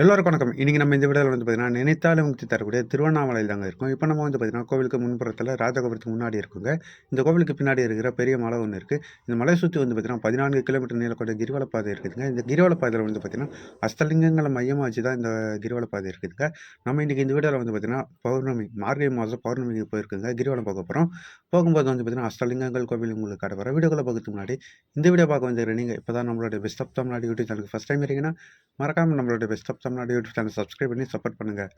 எல்லோருக்கும் வணக்கம். இன்றைக்கி நம்ம இந்த வீடியோவில் வந்து பார்த்தீங்கன்னா நினைத்தாலும் முக்தி தரக்கூடிய திருவண்ணாமலையில் தாங்க இருக்கும். இப்போ நம்ம வந்து பார்த்தீங்கன்னா கோவிலுக்கு முன்புறத்தில் ராஜகோபுரத்துக்கு முன்னாடி இருக்குங்க. இந்த கோவிலுக்கு பின்னாடி இருக்கிற பெரிய மலை ஒன்று இருக்குது இந்த மலை சுற்றி வந்து பார்த்தீங்கன்னா பதினான்கு கிலோமீட்டர் நீளம் கொண்ட கிரிவல பாதை இருக்குதுங்க. இந்த கிரிவல பாதையில் வந்து பார்த்தீங்கன்னா அஸ்தலிங்கங்களை மையமாக வச்சு தான் இந்த கிரிவல பாதை இருக்குதுங்க. நம்ம இன்றைக்கி இந்த வீடியோவில் வந்து பார்த்தீங்கன்னா பௌர்ணமி மார்கழி மாதம் பௌர்ணமிக்கு போயிருக்குங்க. கிரிவலம் பார்க்க போகிறோம் போகும்போது வந்து பார்த்தீங்கன்னா அஸ்தலிங்கங்கள் கோவில் உங்களுக்கு கடை வர வீடியோக்களை பார்க்கறதுக்கு முன்னாடி இந்த வீடியோ பார்க்க வந்து நீங்கள் இப்போ தான் நம்மளோட பெஸ்ட் ஆஃப் தமிழ்நாடு யூடியூப் சேனலுக்கு ஃபஸ்ட் டைம் இருக்கீங்கன்னா மறக்காமல் நம்மளோட best of Tamil Nadu YouTube channel subscribe பண்ணி சப்போர்ட் பண்ணுங்கள்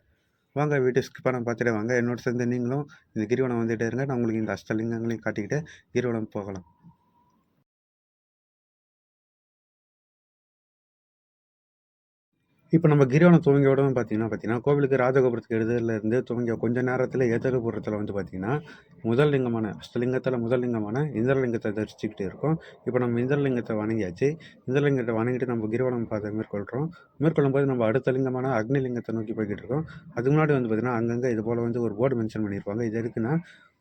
வாங்க வீடியோ ஸ்கிப் பண்ண பார்த்துட்டு வாங்க. என்னோட சேர்ந்து நீங்களும் இந்த கிரிவலம் வந்துகிட்டே இருங்க. நான் உங்களுக்கு இந்த அஷ்டலிங்கங்களையும் காட்டிக்கிட்டு கிரிவலம் போகலாம். இப்போ நம்ம கிரிவலம் துவங்கிய உடனே பார்த்தீங்கன்னா பார்த்தீங்கன்னா கோவிலுக்கு ராஜகோபுரத்துக்கு எதிரில் இருந்து துவங்கிய கொஞ்ச நேரத்தில் எதிர்புறத்தில் வந்து பார்த்தீங்கன்னா முதல் லிங்கமான அஷ்டலிங்கத்தில் முதல் லிங்கமான இந்திரலிங்கத்தை தரிசிச்சுக்கிட்டு இருக்கோம். இப்போ நம்ம இந்திரலிங்கத்தை வணங்கியாச்சு. இந்திரலிங்கத்தை வணங்கிட்டு நம்ம கிரிவலம் பார்த்து மேற்கொள்கிறோம் மேற்கொள்ளும் போது நம்ம அடுத்த லிங்கமான அக்னிலிங்கத்தை நோக்கி போய்கிட்டு இருக்கோம். அதுக்கு முன்னாடி வந்து பார்த்தீங்கன்னா அங்கங்கே இது போல் வந்து ஒரு போர்டு மென்ஷன் பண்ணியிருப்பாங்க இது எதுக்குன்னா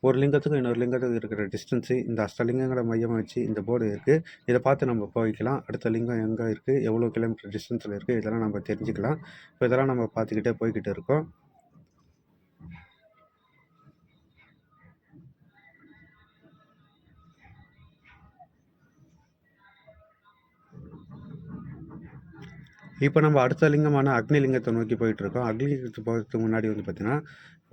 ஒரு லிங்கத்துக்கும் இன்னொரு லிங்கத்துக்கும் இருக்கிற டிஸ்டன்ஸு இந்த அஷ்டலிங்கங்களை மையமாக வச்சு இந்த போர்டு இருக்குது இதை பார்த்து நம்ம போய்க்கலாம். அடுத்த லிங்கம் எங்கே இருக்குது எவ்வளோ கிலோமீட்டர் டிஸ்டன்ஸில் இருக்குது இதெல்லாம் நம்ம தெரிஞ்சுக்கலாம். இப்போ இதெல்லாம் நம்ம பார்த்துக்கிட்டே போய்கிட்டு இருக்கோம். இப்போ நம்ம அடுத்த லிங்கமான அக்னி லிங்கத்தை நோக்கி போயிட்டு இருக்கோம் அக்னி லிங்கத்துக்கு போகிறதுக்கு முன்னாடி வந்து பார்த்தீங்கன்னா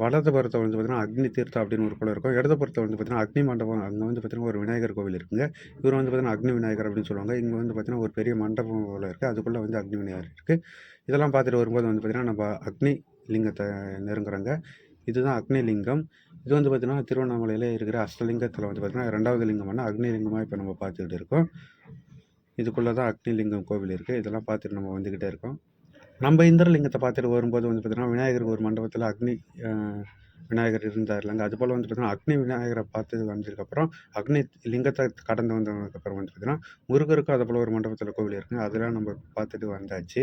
வலது புறத்தை வந்து பார்த்தீங்கன்னா அக்னி தீர்த்தம் அப்படின்னு ஒரு குளம் இருக்கும். இடது புறத்தை வந்து பார்த்தீங்கன்னா அக்னி மண்டபம் அங்கே வந்து பார்த்தீங்கன்னா ஒரு விநாயகர் கோவில் இருக்குங்க. இவர் வந்து பார்த்தீங்கன்னா அக்னி விநாயகர் அப்படின்னு சொல்லுவாங்க. இங்கே வந்து பார்த்தீங்கன்னா ஒரு பெரிய மண்டபம் போல் இருக்குது அதுக்குள்ளே வந்து அக்னி விநாயகர் இருக்குது இதெல்லாம் பார்த்துட்டு வரும்போது வந்து பார்த்தீங்கன்னா நம்ம அக்னி லிங்கத்தை நெருங்குறாங்க. இதுதான் அக்னி லிங்கம் இது வந்து பார்த்தீங்கன்னா திருவண்ணாமலையில் இருக்கிற அஷ்டலிங்கத்தில் வந்து பார்த்தீங்கன்னா ரெண்டாவது லிங்கமான அக்னி லிங்கமாக இப்போ நம்ம பார்த்துக்கிட்டு இருக்கோம். இதுக்குள்ளே தான் அக்னி லிங்கம் கோவில் இருக்குது இதெல்லாம் பார்த்துட்டு நம்ம வந்துக்கிட்டே இருக்கோம். நம்ம இந்திரலிங்கத்தை பார்த்துட்டு வரும்போது வந்து பார்த்திங்கன்னா விநாயகர் ஒரு மண்டபத்தில் அக்னி விநாயகர் இருந்தார் இல்லைங்க அது போல் வந்து பார்த்தீங்கன்னா அக்னி விநாயகரை பார்த்து வந்ததுக்கப்புறம் அக்னி லிங்கத்தை கடந்து வந்ததுக்கப்புறம் வந்து பார்த்தீங்கன்னா முருகருக்கும் அது போல் ஒரு மண்டபத்தில் கோவில் இருக்குங்க. அதெல்லாம் நம்ம பார்த்துட்டு வந்தாச்சு.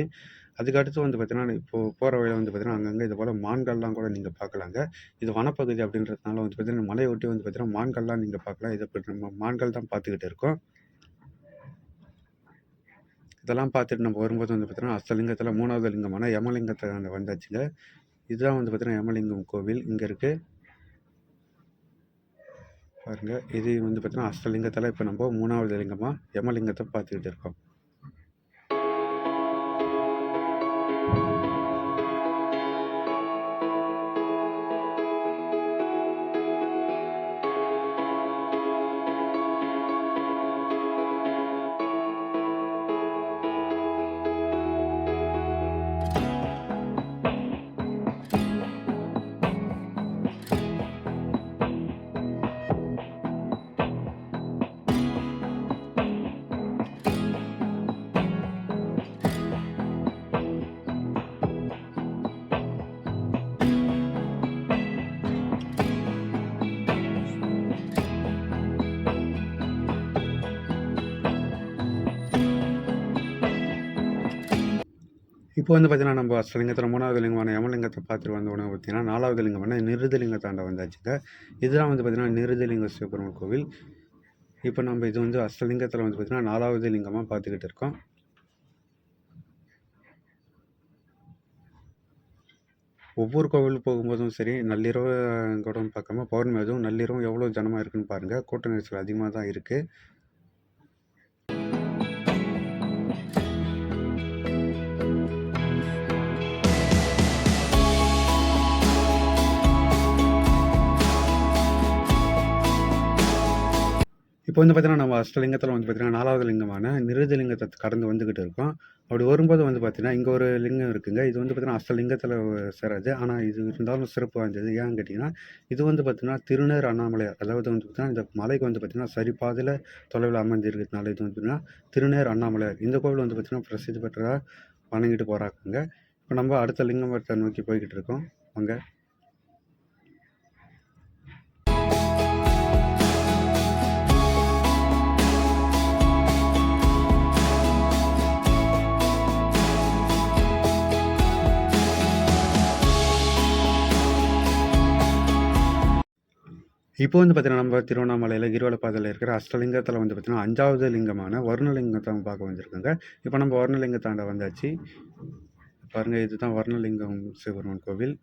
அதுக்கு அடுத்து வந்து பார்த்திங்கன்னா இப்போது போகிற வழியில் வந்து பார்த்திங்கன்னா அங்கங்கே இது போல் மான்கள்லாம் கூட நீங்கள் பார்க்கலாங்க. இது வனப்பகுதி அப்படின்றதுனால வந்து பார்த்திங்கன்னா மலையொட்டி வந்து பார்த்திங்கன்னா மான்கள்லாம் நீங்கள் பார்க்கலாம். இதை நம்ம மான்கள் தான் பார்த்துக்கிட்டு இருக்கோம். இதெல்லாம் பார்த்துட்டு நம்ம வரும்போது வந்து பார்த்தீங்கன்னா அஷ்டலிங்கத்தில் மூணாவது லிங்கமான யமலிங்கத்தை அங்கே வந்தாச்சுங்க. இதுதான் வந்து பார்த்தீங்கன்னா யமலிங்கம் கோவில். இங்கே இருக்குது பாருங்கள் இது வந்து பார்த்தீங்கன்னா அஷ்டலிங்கத்தில் இப்போ நம்ம மூணாவது லிங்கமாக யமலிங்கத்தை பார்த்துக்கிட்டு இருக்கோம். இப்போ வந்து பார்த்தீங்கன்னா நம்ம அஷ்டலிங்கத்தில் மூணாவது லிங்கமான யமலிங்கத்தை பார்த்துட்டு வந்த உடனே பார்த்தீங்கன்னா நாலாவது லிங்கமான நிருதலிங்கத்தாண்ட வந்தாச்சுங்க. இதுதான் வந்து பார்த்தீங்கன்னா நிருதலிங்க சிவபெருமான் கோவில். இப்போ நம்ம இது வந்து அஷ்டலிங்கத்தில் வந்து பார்த்தீங்கன்னா நாலாவது லிங்கமாக பார்த்துக்கிட்டு இருக்கோம். ஒவ்வொரு கோவில் போகும்போதும் சரி நள்ளிரவு கூட பார்க்காம பௌர்ணமி அதுவும் நள்ளிரவு எவ்வளோ ஜனமாக இருக்குன்னு பாருங்கள் கூட்ட நெரிசல் அதிகமாக தான் இருக்குது இப்போ வந்து பார்த்தீங்கன்னா நம்ம அஷ்டலிங்கத்தில் வந்து பார்த்தீங்கன்னா நாலாவது லிங்கமான நிருதலிங்கத்தை கடந்து வந்துக்கிட்டு இருக்கோம். அப்படி வரும்போது வந்து பார்த்தீங்கன்னா இங்கே ஒரு லிங்கம் இருக்குங்க. இது வந்து பார்த்தீங்கன்னா அஷ்டலிங்கத்தில் சேராது ஆனால் இது இருந்தாலும் சிறப்பு வாய்ந்தது. ஏன்னு கேட்டிங்கன்னா இது வந்து பார்த்தீங்கன்னா திருநேர் அண்ணாமலையார் அதாவது வந்து பார்த்திங்கன்னா இந்த மலைக்கு வந்து பார்த்திங்கன்னா சரிபாதையில் தொலைவில் அமைஞ்சிருக்கிறதுனால இது வந்து பார்த்தீங்கன்னா திருநேர் அண்ணாமலையார் இந்த கோவில் வந்து பார்த்தீங்கன்னா பிரசித்தி பெற்றதாக வணங்கிட்டு போகிறாங்க இப்போ நம்ம அடுத்த லிங்கமத்தை நோக்கி போய்கிட்டு இருக்கோம். அங்கே இப்போ வந்து பார்த்தீங்கன்னா நம்ம திருவண்ணாமலையில் கிரிவல பாதையில் இருக்கிற அஷ்டலிங்கத்தில் வந்து பார்த்தீங்கன்னா அஞ்சாவது லிங்கமான வர்ணலிங்கத்தை பார்க்க வந்திருக்கோங்க இப்போ நம்ம வர்ணலிங்கத்தாண்ட வந்தாச்சு பாருங்கள் இதுதான் வர்ணலிங்கம் சிவபெருமான் கோவில்.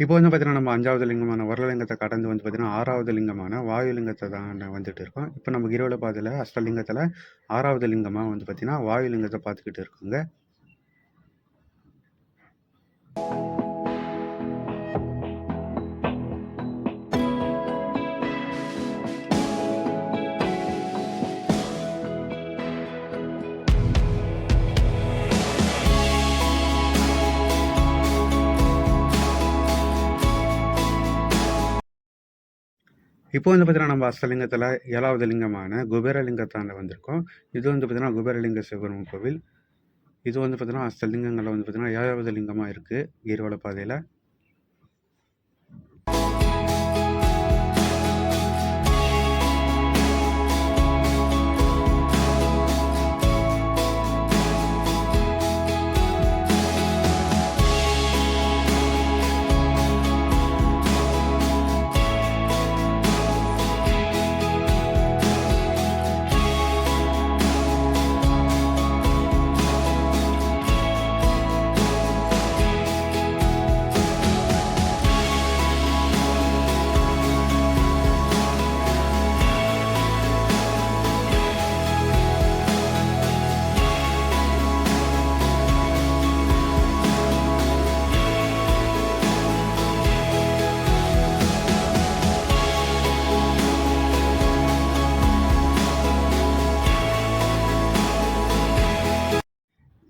இப்போ வந்து பார்த்தீங்கன்னா, நம்ம அஞ்சாவது லிங்கமான வரலிங்கத்தை கடந்து வந்து பார்த்தீங்கன்னா, ஆறாவது லிங்கமான வாயுலிங்கத்தை தான் வந்துட்டு இருக்கோம். இப்போ நம்ம கிரிவல பாதையில் அஷ்டலிங்கத்தில் ஆறாவது லிங்கமாக வந்து பார்த்தீங்கன்னா, வாயுலிங்கத்த பார்த்துக்கிட்டு இருக்கோங்க. இப்போ வந்து பார்த்தீங்கன்னா, நம்ம அஸ்தலிங்கத்தில் ஏழாவது லிங்கமான குபேரலிங்கத்தாண்ட வந்திருக்கோம். இது வந்து பார்த்தீங்கன்னா, குபேரலிங்க சிவபெருமன் கோவில். இது வந்து பார்த்தீங்கன்னா, அஸ்தலிங்கங்களில் வந்து பார்த்தீங்கன்னா, ஏழாவது லிங்கமாக இருக்குது கிரிவல பாதையில்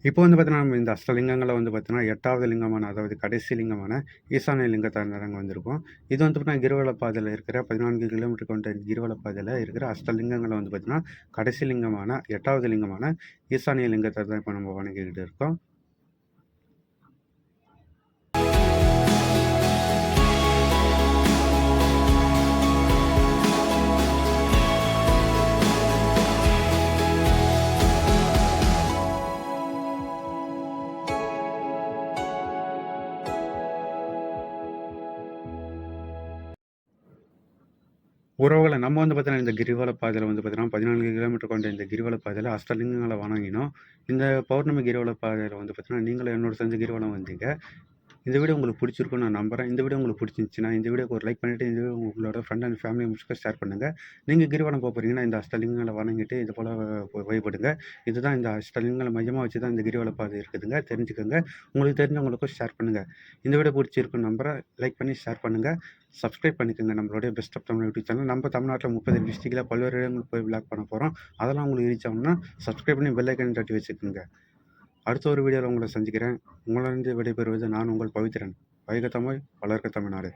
இப்போ வந்து பார்த்தீங்கன்னா, நம்ம இந்த அஷ்டலிங்கங்களை வந்து பார்த்தீங்கன்னா, எட்டாவது லிங்கமான அதாவது கடைசி லிங்கமான ஈசான்ய லிங்கத்தாண்ட நாங்கள் வந்திருக்கோம். இது வந்து பார்த்தீங்கன்னா, கிரிவல இருக்கிற 14 கிலோமீட்டர் கொண்ட கிரிவல இருக்கிற அஷ்டலிங்கங்களை வந்து பார்த்தீங்கன்னா, கடைசி லிங்கமான எட்டாவது லிங்கமான ஈசானிய லிங்கத்தை தான் இப்போ நம்ம வணங்கிக்கிட்டு இருக்கோம். உறவுகளை நம்ம வந்து பார்த்தீங்கன்னா, இந்த கிரிவல பாதையில் வந்து பார்த்தீங்கன்னா, 14 கிலோமீட்டர் கொண்ட இந்த கிரிவல பாதையில் அஷ்டலிங்கங்களை வணங்கினோம். இந்த பௌர்ணமி கிரிவல பாதையில் வந்து பார்த்தீங்கன்னா, நீங்களும் என்னோட சேர்ந்து கிரிவலம் வந்தீங்க. இந்த வீடியோ உங்களுக்கு பிடிச்சிருக்கும்னு நான் நம்புறேன். இந்த வீடியோ உங்களுக்கு பிடிச்சிருந்துச்சுன்னா, இந்த வீடியோக்கு ஒரு லைக் பண்ணிவிட்டு இந்த வீடியோ உங்களோட ஃப்ரெண்ட் அண்ட் ஃபேமிலி மெம்பர்ஸ்க்கு ஷேர் பண்ணுங்கள் நீங்கள் கிரிவலம் போகிறீங்கன்னா இந்த அஷ்டலிங்கங்கள வணங்கிட்டு இது போல வழிபடுங்க. இதுதான் இந்த அஷ்டலிங்கங்கள மையமாக வச்சு தான் இந்த கிரிவல பாதை இருக்குதுங்க. தெரிஞ்சுக்கோங்க உங்களுக்கு தெரிஞ்சவங்களுக்கும் ஷேர் பண்ணுங்க. இந்த வீடியோ பிடிச்சிருக்குன்னு நம்புகிறேன் லைக் பண்ணி ஷேர் பண்ணுங்கள் சப்ஸ்கிரைப் பண்ணிக்கோங்க நம்மளுடைய best of Tamil YouTube channel. நம்ம தமிழ்நாட்டில் முப்பது டிஸ்ட்ரிக்டில் பல்வேறு இடங்களுக்கு போய் விளாக் பண்ண போகிறோம் அதெல்லாம் உங்களுக்கு ரீச் ஆகணும்னா, சப்ஸ்கிரைப் பண்ணி பெல்லைக்கன் தட்டி வச்சுக்கோங்க அடுத்த ஒரு வீடியோவில் உங்களை சந்திக்கிறேன். உங்களிருந்து விடைபெறுவது நான் உங்கள் பவித்திரன் வாழ்க தமிழ், வளர்க தமிழ்நாடு.